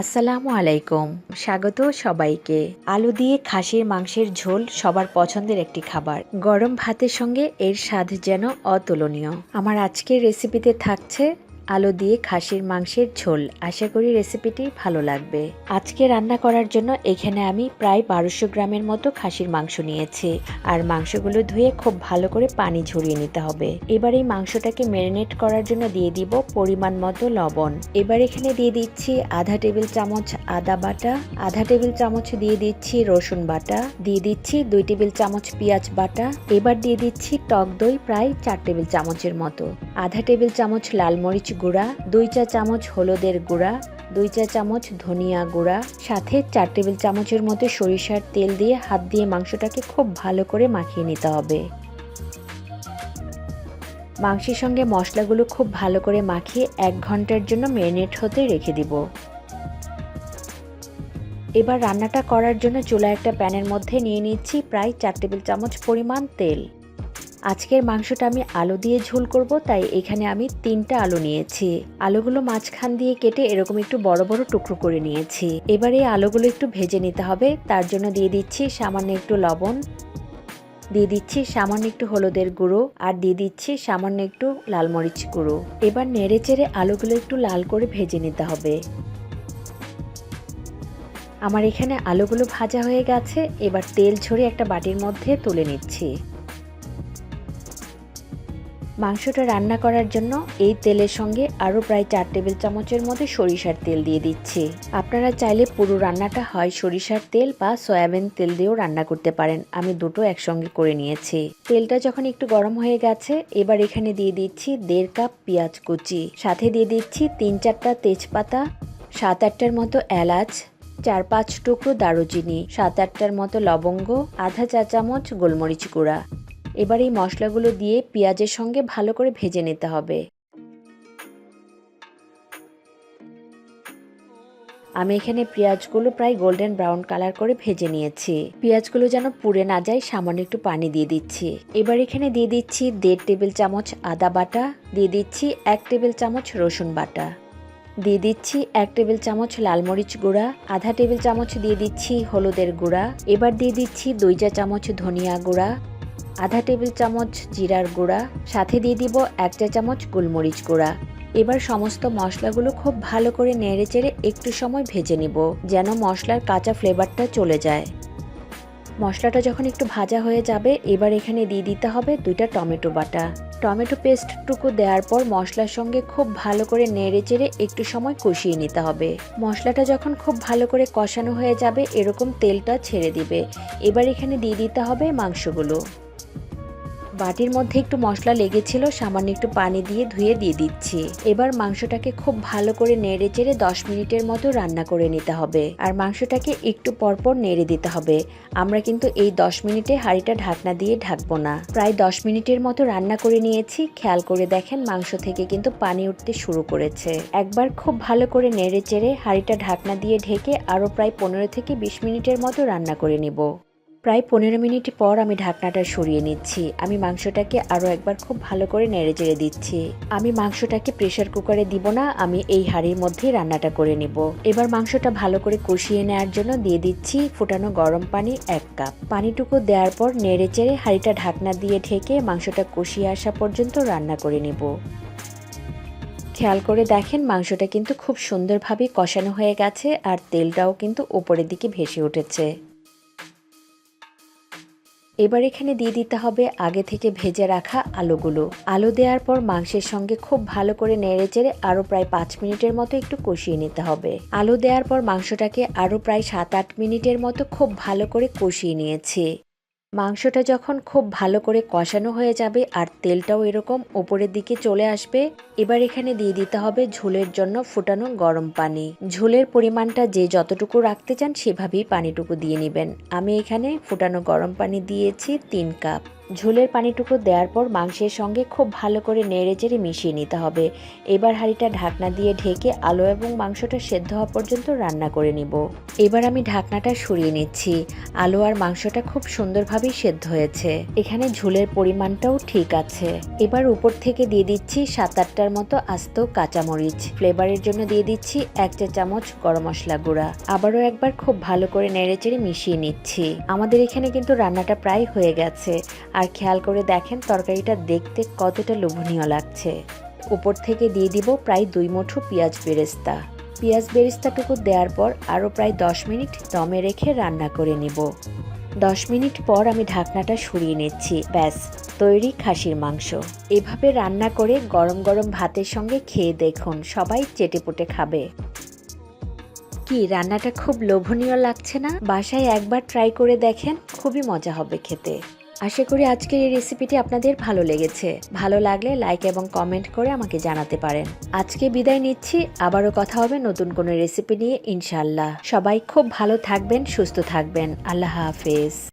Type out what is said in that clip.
আসসালামু আলাইকুম। স্বাগত সবাইকে। আলু দিয়ে খাসির মাংসের ঝোল সবার পছন্দের একটি খাবার। গরম ভাতের সঙ্গে এর স্বাদ যেন অতুলনীয়। আমার আজকের রেসিপিতে থাকছে আলু দিয়ে খাসির মাংসের ঝোল। আশা করি রেসিপিটি ভালো লাগবে। আজকে রান্না করার জন্য এখানে আমি প্রায় বারোশো গ্রামের মতো খাসির মাংস নিয়েছি। আর মাংসগুলো ধুয়ে খুব ভালো করে পানি ঝরিয়ে নিতে হবে। এবার এই মাংসটাকে ম্যারিনেট করার জন্য দিয়ে দিব পরিমাণ মতো লবণ। এবার এখানে দিয়ে দিচ্ছি আধা টেবিল চামচ আদা বাটা, আধা টেবিল চামচ দিয়ে দিচ্ছি রসুন বাটা, দিয়ে দিচ্ছি দুই টেবিল চামচ পেঁয়াজ বাটা, এবার দিয়ে দিচ্ছি টক দই প্রায় চার টেবিল চামচের মতো। আধা টেবিল চামচ লাল মরিচ গুঁড়া, দুই চা চামচ হলুদের গুঁড়া, দুই চা চামচ ধনিয়া গুঁড়া, সাথে চার টেবিল চামচের মতো সরিষার তেল দিয়ে হাত দিয়ে মাংসটাকে খুব ভালো করে মাখিয়ে নিতে হবে। মাংসের সঙ্গে মশলাগুলো খুব ভালো করে মাখিয়ে এক ঘণ্টার জন্য ম্যারিনেট হতে রেখে দিব। এবার রান্নাটা করার জন্য চুলা একটা প্যানের মধ্যে নিয়ে নিচ্ছি প্রায় চার টেবিল চামচ পরিমাণ তেল। আজকের মাংসটা আমি আলু দিয়ে ঝোল করব, তাই এখানে আমি তিনটা আলু নিয়েছি। আলুগুলো মাঝখান দিয়ে কেটে এরকম একটু বড় বড় টুকরো করে নিয়েছি। এবার এই আলুগুলো একটু ভেজে নিতে হবে, তার জন্য দিয়ে দিচ্ছি সামান্য একটু লবণ, দিয়ে দিচ্ছি সামান্য একটু হলুদের গুঁড়ো, আর দিয়ে দিচ্ছি সামান্য একটু লাল মরিচ গুঁড়ো। এবার নেড়ে চেড়ে আলুগুলো একটু লাল করে ভেজে নিতে হবে। আমার এখানে আলুগুলো ভাজা হয়ে গেছে, এবার তেল ঝরিয়ে একটা বাটির মধ্যে তুলে নিচ্ছি। মাংসটা রান্না করার জন্য এই তেলের সঙ্গে আরও প্রায় চার টেবিল চামচের মধ্যে সরিষার তেল দিয়ে দিচ্ছি। আপনারা চাইলে পুরো রান্নাটা হয় সরিষার তেল বা সয়াবিন তেল দিয়েও রান্না করতে পারেন। আমি দুটো একসঙ্গে করে নিয়েছি। তেলটা যখন একটু গরম হয়ে গেছে, এবার এখানে দিয়ে দিচ্ছি দেড় কাপ পেঁয়াজ কুচি। সাথে দিয়ে দিচ্ছি তিন চারটা তেজপাতা, সাত আটটার মতো এলাচ, চার পাঁচ টুকরো দারুচিনি, সাত আটটার মতো লবঙ্গ, আধা চা চামচ গোলমরিচ গুঁড়া। এবার এই মশলাগুলো দিয়ে পেঁয়াজের সঙ্গে ভালো করে ভেজে নিতে হবে। আমি এখানে পেঁয়াজগুলো প্রায় গোল্ডেন ব্রাউন কালার করে ভেজে নিয়েছি। পেঁয়াজগুলো যেন পুড়ে না যায়, সামান্য একটু পানি দিয়ে দিচ্ছি। এবার এখানে দিয়ে দিচ্ছি দেড় টেবিল চামচ আদা বাটা, দিয়ে দিচ্ছি এক টেবিল চামচ রসুন বাটা। দিয়ে দিচ্ছি এক টেবিল চামচ লাল মরিচ গুঁড়া, আধা টেবিল চামচ দিয়ে দিচ্ছি হলুদের গুঁড়া। এবার দিয়ে দিচ্ছি দুই চা চামচ ধনিয়া গুঁড়া আধা টেবিল চামচ জিরার গুঁড়া, সাথে দিয়ে দিব এক চা চামচ গোলমরিচ গুঁড়া। এবার সমস্ত মশলাগুলো খুব ভালো করে নেড়ে চেড়ে একটু সময় ভেজে নিব, যেন মশলার কাঁচা ফ্লেভারটা চলে যায়। মশলাটা যখন একটু ভাজা হয়ে যাবে, এবার এখানে দিয়ে দিতে হবে দুইটা টমেটো বাটা। টমেটো পেস্টটুকু দেওয়ার পর মশলার সঙ্গে খুব ভালো করে নেড়ে চেড়ে একটু সময় কষিয়ে নিতে হবে। মশলাটা যখন খুব ভালো করে কষানো হয়ে যাবে, এরকম তেলটা ছেড়ে দিবে। এবার এখানে দিয়ে দিতে হবে মাংসগুলো। বাটির মধ্যে একটু মশলা লেগেছিল, সামান্য একটু পানি দিয়ে ধুয়ে দিয়ে দিচ্ছি। এবার মাংসটাকে খুব ভালো করে নেড়ে চেড়ে দশ মিনিটের মতো রান্না করে নিতে হবে। আর মাংসটাকে একটু পরপর নেড়ে দিতে হবে। আমরা কিন্তু এই দশ মিনিটে হাঁড়িটা ঢাকনা দিয়ে ঢাকবো না। প্রায় দশ মিনিটের মতো রান্না করে নিয়েছি। খেয়াল করে দেখেন মাংস থেকে কিন্তু পানি উঠতে শুরু করেছে। একবার খুব ভালো করে নেড়ে চেড়ে হাঁড়িটা ঢাকনা দিয়ে ঢেকে আরও প্রায় পনেরো থেকে বিশ মিনিটের মতো রান্না করে নিব। প্রায় পনেরো মিনিট পর আমি ঢাকনাটা সরিয়ে নিচ্ছি। আমি মাংসটাকে আরও একবার খুব ভালো করে নেড়ে চেড়ে দিচ্ছি। আমি মাংসটাকে প্রেশার কুকারে দিব না, আমি এই হাঁড়ির মধ্যেই রান্নাটা করে নিব। এবার মাংসটা ভালো করে কষিয়ে নেওয়ার জন্য দিয়ে দিচ্ছি ফুটানো গরম পানি এক কাপ। পানিটুকু দেওয়ার পর নেড়ে চেড়ে হাঁড়িটা ঢাকনা দিয়ে ঢেকে মাংসটা কষিয়ে আসা পর্যন্ত রান্না করে নেব। খেয়াল করে দেখেন মাংসটা কিন্তু খুব সুন্দরভাবে কষানো হয়ে গেছে আর তেলটাও কিন্তু ওপরের দিকে ভেসে উঠেছে। এবার এখানে দিয়ে দিতে হবে আগে থেকে ভেজে রাখা আলুগুলো। আলু দেওয়ার পর মাংসের সঙ্গে খুব ভালো করে নেড়ে চেড়ে আরও প্রায় পাঁচ মিনিটের মতো একটু কষিয়ে নিতে হবে। আলু দেওয়ার পর মাংসটাকে আরও প্রায় সাত আট মিনিটের মতো খুব ভালো করে কষিয়ে নিয়েছি। মাংসটা যখন খুব ভালো করে কষানো হয়ে যাবে আর তেলটাও এরকম ওপরের দিকে চলে আসবে, এবার এখানে দিয়ে দিতে হবে ঝোলের জন্য ফুটানো গরম পানি। ঝোলের পরিমাণটা যে যতটুকু রাখতে চান সেভাবেই পানিটুকু দিয়ে নেবেন। আমি এখানে ফুটানো গরম পানি দিয়েছি তিন কাপ। ঝোলের পানিটুকু দেওয়ার পর মাংসের সঙ্গে খুব ভালো করে নেড়ে চেড়ে মিশিয়ে নিতে হবে। এবার হাঁড়িটা ঢাকনা দিয়ে ঢেকে আলু এবং মাংসটা সেদ্ধ হওয়া পর্যন্ত রান্না করে নিব। এবার আমি ঢাকনাটা সরিয়ে নিচ্ছি। আলু আর মাংসটা খুব সুন্দরভাবেই সেদ্ধ হয়েছে। এখানে ঝোলের পরিমাণটাও ঠিক আছে। এবার উপর থেকে দিয়ে দিচ্ছি সাত আটটার মতো আস্ত কাঁচামরিচ। ফ্লেভারের জন্য দিয়ে দিচ্ছি এক চা চামচ গরম মশলা গুঁড়া। আবারও একবার খুব ভালো করে নেড়েচেড়ে মিশিয়ে নিচ্ছি। আমাদের এখানে কিন্তু রান্নাটা প্রায় হয়ে গেছে। আর খেয়াল করে দেখেন তরকারিটা দেখতে কতটা লোভনীয় লাগছে। উপর থেকে দিয়ে দিব প্রায় দুই মুঠো পেঁয়াজ বেরেস্তা। পেঁয়াজ বেরেস্তাটুকু দেওয়ার পর আরও প্রায় দশ মিনিট দমে রেখে রান্না করে নেব। দশ মিনিট পর আমি ঢাকনাটা সরিয়ে নিচ্ছি, ব্যাস, তৈরি খাসির মাংস। এভাবে রান্না করে গরম গরম ভাতের সঙ্গে খেয়ে দেখুন, সবাই চেটেপুটে খাবে। কি, রান্নাটা খুব লোভনীয় লাগছে না? বাসায় একবার ট্রাই করে দেখেন, খুবই মজা হবে খেতে। আশা করি আজকের এই রেসিপিটি আপনাদের ভালো লেগেছে। ভালো লাগলে লাইক এবং কমেন্ট করে আমাকে জানাতে পারেন। আজকে বিদায় নিচ্ছি, আবারও কথা হবে নতুন কোনো রেসিপি নিয়ে ইনশাল্লাহ সবাই খুব ভালো থাকবেন, সুস্থ থাকবেন। আল্লাহ হাফেজ।